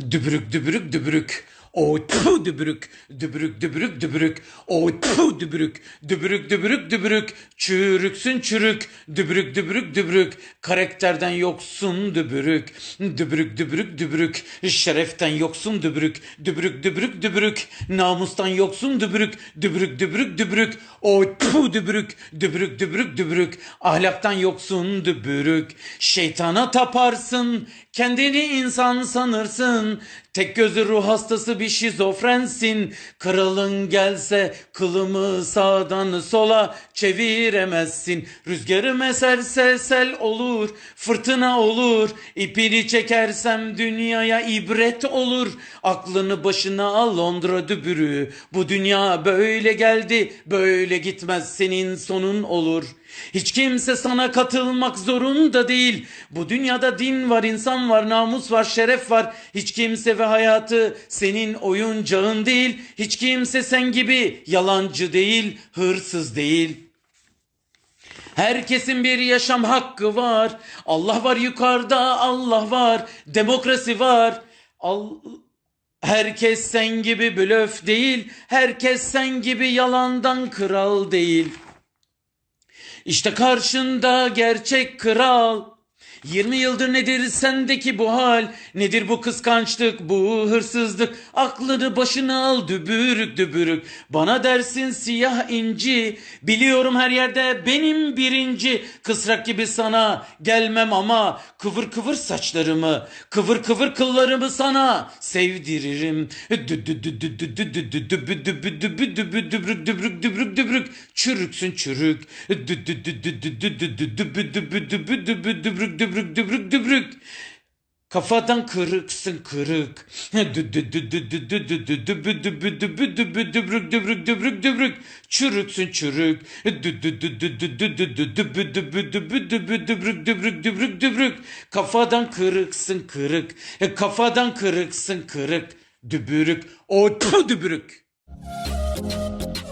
Dübürük dübürük dübürük. O tfu dübürük. Dübürük dübürük dübürük. O tfu dübürük. Dübürük dübürük dübürük. Çürüksün çürük. Dübürük dübürük dübürük. Karakterden yoksun dübürük. Dübürük dübürük dübürük. Şereften yoksun dübürük. Dübürük dübürük dübürük. Namustan yoksun dübürük. Dübürük dübürük dübürük. O tfu dübürük. Dübürük dübürük dübürük. Ahlaktan yoksun dübürük. Şeytana taparsın. Kendini insan sanırsın. Tek gözü ruh hastası bir şizofrensin. Kralın gelse kılımı sağdan sola çeviremezsin. Rüzgarı meserse sel olur, fırtına olur. İpini çekersem dünyaya ibret olur. Aklını başına al Londra dübürü. Bu dünya böyle geldi, böyle gitmez senin sonun olur. Hiç kimse sana katılmak zorunda değil. Bu dünyada din var, insan var, namus var, şeref var. Hiç kimse ve hayatı senin oyuncağın değil. Hiç kimse sen gibi yalancı değil, hırsız değil. Herkesin bir yaşam hakkı var. Allah var yukarıda, Allah var. Demokrasi var. Al Herkes sen gibi blöf değil. Herkes sen gibi yalandan kral değil. İşte karşında gerçek kral. 20 yıldır nedir sendeki bu hal? Nedir bu kıskançlık, bu hırsızlık? Aklını başına al dübürük dübürük. Bana dersin siyah inci. Biliyorum her yerde benim birinci. Kısrak gibi sana gelmem ama kıvır kıvır saçlarımı, kıvır kıvır kıllarımı sana sevdiririm. Çürüksün çürük. Dübük dübük dübük dübük dübük dübrük dübrük dübrük dübrük. Kafadan kırıksın kırık. Dübrük dübrük dübrük dübrük. Çürüksün çürük. Dübrük dübrük dübrük dübrük. Kafadan kırıksın kırık. Kafadan kırıksın kırık. Dübürük. O dübürük. Müzik